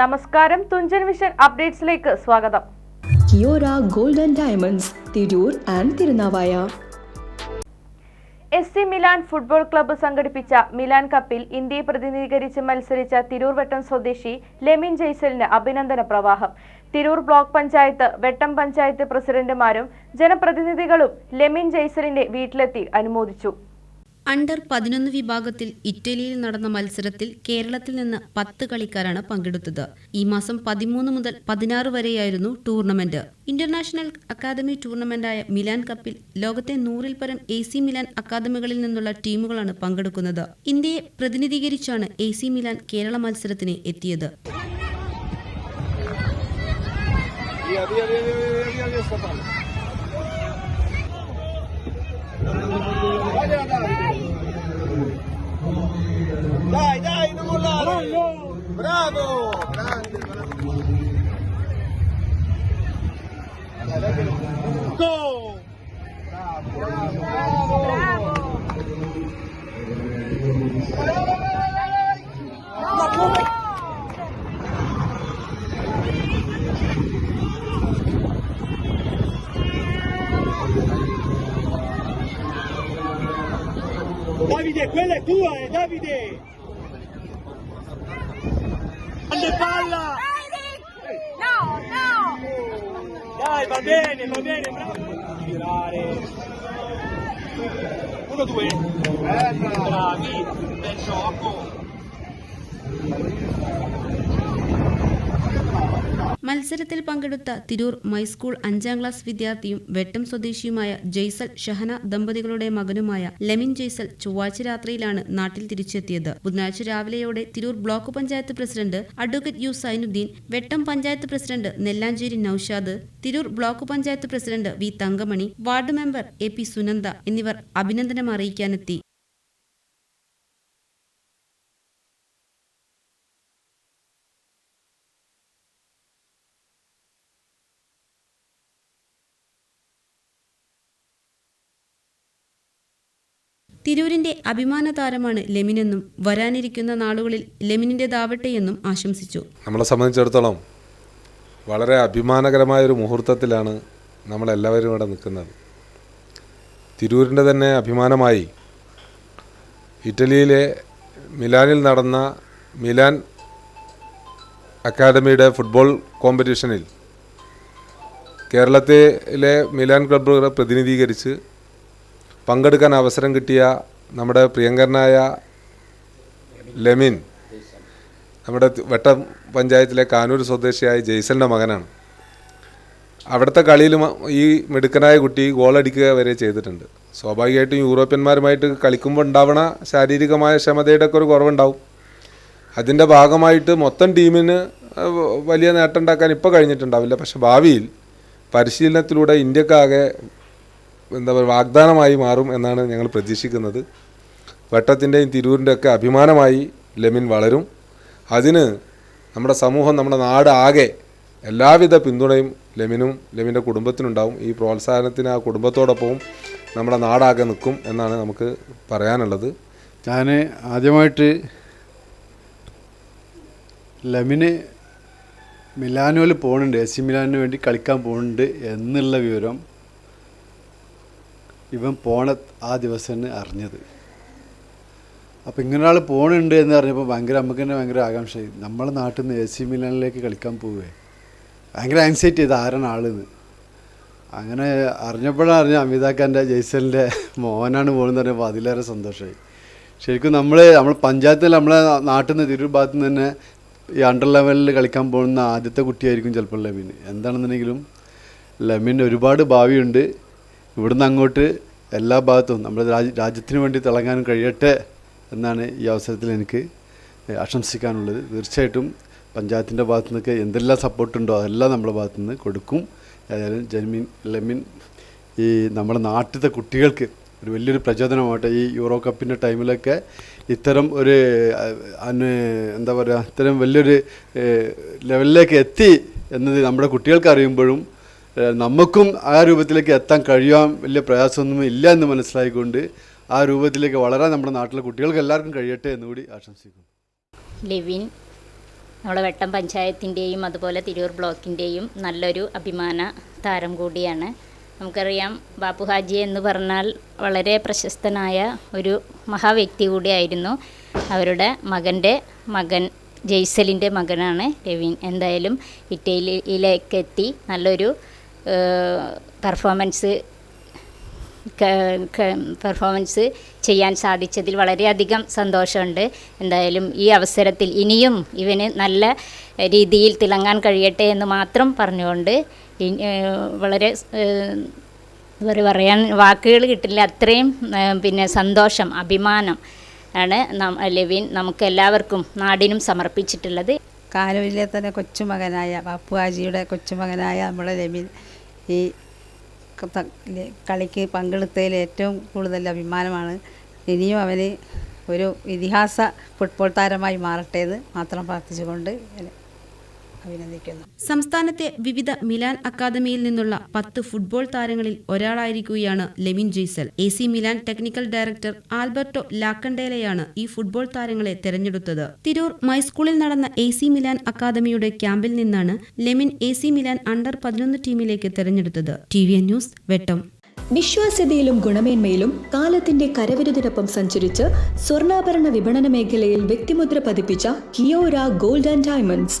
നമസ്കാരം തുഞ്ചൻ വിഷൻ അപ്ഡേറ്റ്സിലേക്ക് സ്വാഗതം. Kiyora gold and diamonds Tirur and Tirunavaya. S C Milan football club സംഘടിപ്പിച്ച Milan കപ്പിൽ ഇന്ത്യയെ പ്രതിനിധീകരിച്ച് മത്സരിച്ച തിരൂർ വെട്ടം സ്വദേശി ലെമിൻ ജയ്സലിന് അഭിനന്ദന പ്രവാഹം. തിരൂർ ബ്ലോക്ക് പഞ്ചായത്ത് വെട്ടം പഞ്ചായത്ത് പ്രസിഡന്റുമാരും ജനപ്രതിനിധികളും ലെമിൻ ജയ്സലിന്റെ വീട്ടിലെത്തി അനുമോദിച്ചു. അണ്ടർ പതിനൊന്ന് വിഭാഗത്തിൽ ഇറ്റലിയിൽ നടന്ന മത്സരത്തിൽ കേരളത്തിൽ നിന്ന് പത്ത് കളിക്കാരാണ് പങ്കെടുത്തത് ഈ മാസം പതിമൂന്ന് മുതൽ പതിനാറ് വരെയായിരുന്നു ടൂർണമെന്റ് ഇന്റർനാഷണൽ അക്കാദമി ടൂർണമെന്റായ മിലാൻ കപ്പിൽ ലോകത്തെ നൂറിൽ പരം എ സി മിലാൻ അക്കാദമികളിൽ നിന്നുള്ള ടീമുകളാണ് പങ്കെടുക്കുന്നത് ഇന്ത്യയെ പ്രതിനിധീകരിച്ചാണ് എ സി മിലാൻ കേരള മത്സരത്തിന് എത്തിയത് quella è tua, eh, Davide! Grande palla! No, no! Dai, va bene, va bene, bravo! Girare! Uno, due! Bravi! Bel gioco! മത്സരത്തിൽ പങ്കെടുത്ത തിരൂർ മൈസ്കൂൾ അഞ്ചാം ക്ലാസ് വിദ്യാർത്ഥിയും വെട്ടം സ്വദേശിയുമായ ജയ്സൽ ഷഹന ദമ്പതികളുടെ മകനുമായ ലെമിൻ ജയ്സൽ ചൊവ്വാഴ്ച രാത്രിയിലാണ് നാട്ടിൽ തിരിച്ചെത്തിയത്. ബുധനാഴ്ച രാവിലെയോടെ Tirur block panchayat president advocate U Zainuddin Vettam panchayat president Nellancheri Noushad Tirur block panchayat president V Thankamani ward member A P Sunanda എന്നിവർ അഭിനന്ദനം അറിയിക്കാനെത്തി. തിരൂരിന്റെ അഭിമാന താരമാണ് ലെമിനെന്നും വരാനിരിക്കുന്ന നാളുകളിൽ ലെമിനിന്റെ ദാവട്ടെയെന്നും ആശംസിച്ചു. നമ്മളെ സംബന്ധിച്ചിടത്തോളം വളരെ അഭിമാനകരമായ ഒരു മുഹൂർത്തത്തിലാണ് നമ്മളെല്ലാവരും ഇവിടെ നിൽക്കുന്നത്. തിരൂരിന്റെ തന്നെ അഭിമാനമായി ഇറ്റലിയിലെ മിലാനിൽ നടന്ന മിലാൻ അക്കാദമിയുടെ ഫുട്ബോൾ കോമ്പറ്റീഷനിൽ കേരളത്തിലെ മിലാൻ ക്ലബ്ബുകളെ പ്രതിനിധീകരിച്ച് പങ്കെടുക്കാൻ അവസരം കിട്ടിയ നമ്മുടെ പ്രിയങ്കരനായ ലെമിൻ നമ്മുടെ വെട്ടം പഞ്ചായത്തിലെ കാനൂർ സ്വദേശിയായ ജെയ്സലിന്റെ മകനാണ്. അവിടുത്തെ കളിയിൽ ഈ മിടുക്കനായ കുട്ടി ഗോളടിക്കുക വരെ ചെയ്തിട്ടുണ്ട്. സ്വാഭാവികമായിട്ടും യൂറോപ്യന്മാരുമായിട്ട് കളിക്കുമ്പോൾ ഉണ്ടാവണ ശാരീരികമായ ക്ഷമതയുടെ ഒക്കെ ഒരു കുറവുണ്ടാവും. അതിന്റെ ഭാഗമായിട്ട് മൊത്തം ടീമിന് വലിയ നേട്ടം ഉണ്ടാക്കാൻ ഇപ്പോൾ കഴിഞ്ഞിട്ടുണ്ടാവില്ല. പക്ഷെ ഭാവിയിൽ പരിശീലനത്തിലൂടെ ഇന്ത്യക്കാകെ എന്താ പറയുക വാഗ്ദാനമായി മാറും എന്നാണ് ഞങ്ങൾ പ്രതീക്ഷിക്കുന്നത്. വട്ടത്തിന്റെയും തിരൂരിന്റെ ഒക്കെ അഭിമാനമായി ലെമിൻ വളരും. അതിന് നമ്മുടെ സമൂഹം നമ്മുടെ നാട് ആകെ എല്ലാവിധ പിന്തുണയും ലെമിനും ലെമിന്റെ കുടുംബത്തിനുണ്ടാവും. ഈ പ്രോത്സാഹനത്തിന് ആ കുടുംബത്തോടൊപ്പവും നമ്മുടെ നാടാകെ നിൽക്കും എന്നാണ് നമുക്ക് പറയാനുള്ളത്. ഞാൻ ആദ്യമായിട്ട് ലെമിന് മിലാനോയിൽ പോകുന്നുണ്ട് എ സി മിലാനിന് വേണ്ടി കളിക്കാൻ പോകുന്നുണ്ട് എന്നുള്ള വിവരം ഇവൻ പോണ ആ ദിവസം തന്നെ അറിഞ്ഞത്. അപ്പോൾ ഇങ്ങനെ ഒരാൾ പോണുണ്ട് എന്ന് പറഞ്ഞപ്പോൾ ഭയങ്കര നമുക്ക് തന്നെ ഭയങ്കര ആകാംക്ഷയായി. നമ്മളെ നാട്ടിൽ നിന്ന് എ സി മിലാനിലേക്ക് കളിക്കാൻ പോവേ. ഭയങ്കര ആൻസൈറ്റി ചെയ്ത് ആരാണ് ആളെന്ന്. അങ്ങനെ അറിഞ്ഞപ്പോഴാണ് അറിഞ്ഞ അമിതാഖാന്റെ ജയ്സലിന്റെ മോഹനാണ് പോകുന്നത് പറഞ്ഞപ്പോൾ അതിലേറെ സന്തോഷമായി ശരിക്കും നമ്മൾ നമ്മൾ പഞ്ചായത്തിൽ നമ്മളെ നാട്ടിൽ നിന്ന് തിരൂർ ഭാഗത്തു നിന്ന് തന്നെ ഈ അണ്ടർ ലെവലിൽ കളിക്കാൻ പോകുന്ന ആദ്യത്തെ കുട്ടിയായിരിക്കും ചിലപ്പോൾ ലെമിൻ. എന്താണെന്നുണ്ടെങ്കിലും ലെമിൻ ഒരുപാട് ഭാവിയുണ്ട്. ഇവിടുന്ന് അങ്ങോട്ട് എല്ലാ ഭാഗത്തും നമ്മുടെ രാജ്യ രാജ്യത്തിന് വേണ്ടി തിളങ്ങാനും കഴിയട്ടെ എന്നാണ് ഈ അവസരത്തിൽ എനിക്ക് ആശംസിക്കാനുള്ളത്. തീർച്ചയായിട്ടും പഞ്ചായത്തിന്റെ ഭാഗത്തു നിന്നൊക്കെ എന്തെല്ലാം സപ്പോർട്ടുണ്ടോ അതെല്ലാം നമ്മുടെ ഭാഗത്തു നിന്ന് കൊടുക്കും. ഏതായാലും ജന്മിൻ ലെമിൻ ഈ നമ്മുടെ നാട്ടിലത്തെ കുട്ടികൾക്ക് ഒരു വലിയൊരു പ്രചോദനമാകട്ടെ ഈ യൂറോ കപ്പിന്റെ ടൈമിലൊക്കെ ഇത്തരം ഒരു എന്താ പറയുക ഇത്തരം വലിയൊരു ലെവലിലേക്ക് എത്തി എന്നത് നമ്മുടെ കുട്ടികൾക്ക് അറിയുമ്പോഴും നമുക്കും ആ രൂപത്തിലേക്ക് എത്താൻ കഴിയാൻ വലിയ പ്രയാസമൊന്നും ഇല്ല എന്ന് മനസ്സിലായിക്കൊണ്ട് ആ രൂപത്തിലേക്ക് വളരാൻ നമ്മുടെ നാട്ടിലെ കുട്ടികൾക്ക് എല്ലാവർക്കും കഴിയട്ടെ എന്നുകൂടി ആശംസിക്കുന്നു. ലെവിൻ നമ്മുടെ വെട്ടം പഞ്ചായത്തിന്റെയും അതുപോലെ തിരൂർ ബ്ലോക്കിന്റെയും നല്ലൊരു അഭിമാന താരം കൂടിയാണ്. നമുക്കറിയാം ബാപ്പു ഹാജി എന്ന് പറഞ്ഞാൽ വളരെ പ്രശസ്തനായ ഒരു മഹാവ്യക്തി കൂടിയായിരുന്നു. അവരുടെ മകന്റെ മകൻ ജെയ്സലിന്റെ മകനാണ് രവീൻ എന്തായാലും ഇറ്റലിയിലേക്ക് എത്തി നല്ലൊരു പെർഫോമൻസ് പെർഫോമൻസ് ചെയ്യാൻ സാധിച്ചതിൽ വളരെയധികം സന്തോഷമുണ്ട്. എന്തായാലും ഈ അവസരത്തിൽ ഇനിയും ഇവന് നല്ല രീതിയിൽ തിളങ്ങാൻ കഴിയട്ടെ എന്ന് മാത്രം പറഞ്ഞുകൊണ്ട് വളരെ ഒരു പറയാൻ വാക്കുകൾ കിട്ടില്ല അത്രയും പിന്നെ സന്തോഷം അഭിമാനം ആണ് ലെവിൻ നമുക്ക് എല്ലാവർക്കും നാടിനും സമർപ്പിച്ചിട്ടുള്ളത്. കാലുവിലെ തന്നെ കൊച്ചുമകനായ ബാപ്പുഹാജിയുടെ കൊച്ചുമകനായ നമ്മുടെ രമീൻ ഈ കളിക്ക് പങ്കെടുത്തതിൽ ഏറ്റവും കൂടുതൽ അഭിമാനമാണ്. ഇനിയും അവന് ഒരു ഇതിഹാസ ഫുട്ബോൾ താരമായി മാറട്ടെ എന്ന് മാത്രം പ്രാർത്ഥിച്ചുകൊണ്ട് അഭിനന്ദിക്കുന്നു. സംസ്ഥാനത്തെ വിവിധ മിലാൻ അക്കാദമിയിൽ നിന്നുള്ള പത്ത് ഫുട്ബോൾ താരങ്ങളിൽ ഒരാളായിരിക്കുകയാണ് Lemin Jaisal. A C Milan technical director Alberto ലാക്കണ്ടേലയാണ് ഈ ഫുട്ബോൾ താരങ്ങളെ തെരഞ്ഞെടുത്തത്. തിരൂർ മൈസ്കൂളിൽ നടന്ന എ സി മിലാൻ അക്കാദമിയുടെ ക്യാമ്പിൽ നിന്നാണ് Lemin A C Milan under പതിനൊന്ന് ടീമിലേക്ക് തെരഞ്ഞെടുത്തത്. T V N news Vettam. വിശ്വാസ്യതയിലും ഗുണമേന്മയിലും കാലത്തിന്റെ കരവിരുതിനൊപ്പം സഞ്ചരിച്ച് സ്വർണാഭരണ വിപണന മേഖലയിൽ വ്യക്തിമുദ്ര പതിപ്പിച്ച കിയോര ഗോൾഡ് ആൻഡ് ഡയമണ്ട്സ്